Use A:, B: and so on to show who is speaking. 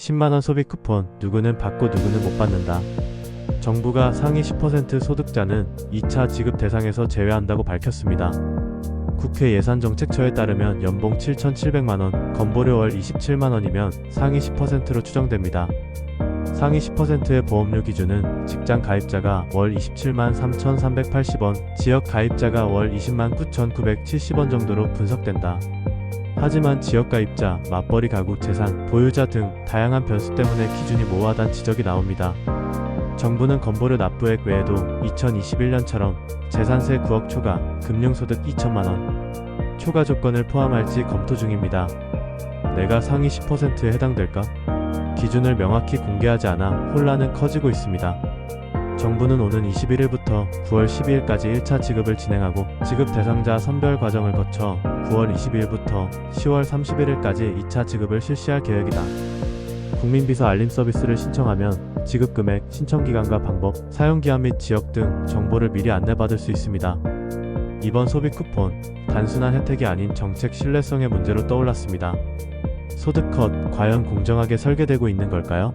A: 10만원 소비 쿠폰 누구는 받고 누구는 못 받는다. 정부가 상위 10% 소득자는 2차 지급 대상에서 제외한다고 밝혔습니다. 국회 예산정책처에 따르면 연봉 7,700만원, 건보료 월 27만원이면 상위 10%로 추정됩니다. 상위 10%의 보험료 기준은 직장 가입자가 월 27만 3,380원, 지역 가입자가 월 20만 9,970원 정도로 분석된다. 하지만 지역 가입자, 맞벌이 가구, 재산, 보유자 등 다양한 변수 때문에 기준이 모호하단 지적이 나옵니다. 정부는 건보료 납부액 외에도 2021년처럼 재산세 9억 초과, 금융소득 2천만 원, 초과 조건을 포함할지 검토 중입니다. 내가 상위 10%에 해당될까? 기준을 명확히 공개하지 않아 혼란은 커지고 있습니다. 정부는 오는 21일부터 9월 12일까지 1차 지급을 진행하고 지급 대상자 선별 과정을 거쳐 9월 22일부터 10월 31일까지 2차 지급을 실시할 계획이다. 국민비서 알림 서비스를 신청하면 지급 금액, 신청 기간과 방법, 사용 기한 및 지역 등 정보를 미리 안내받을 수 있습니다. 이번 소비 쿠폰, 단순한 혜택이 아닌 정책 신뢰성의 문제로 떠올랐습니다. 소득 컷, 과연 공정하게 설계되고 있는 걸까요?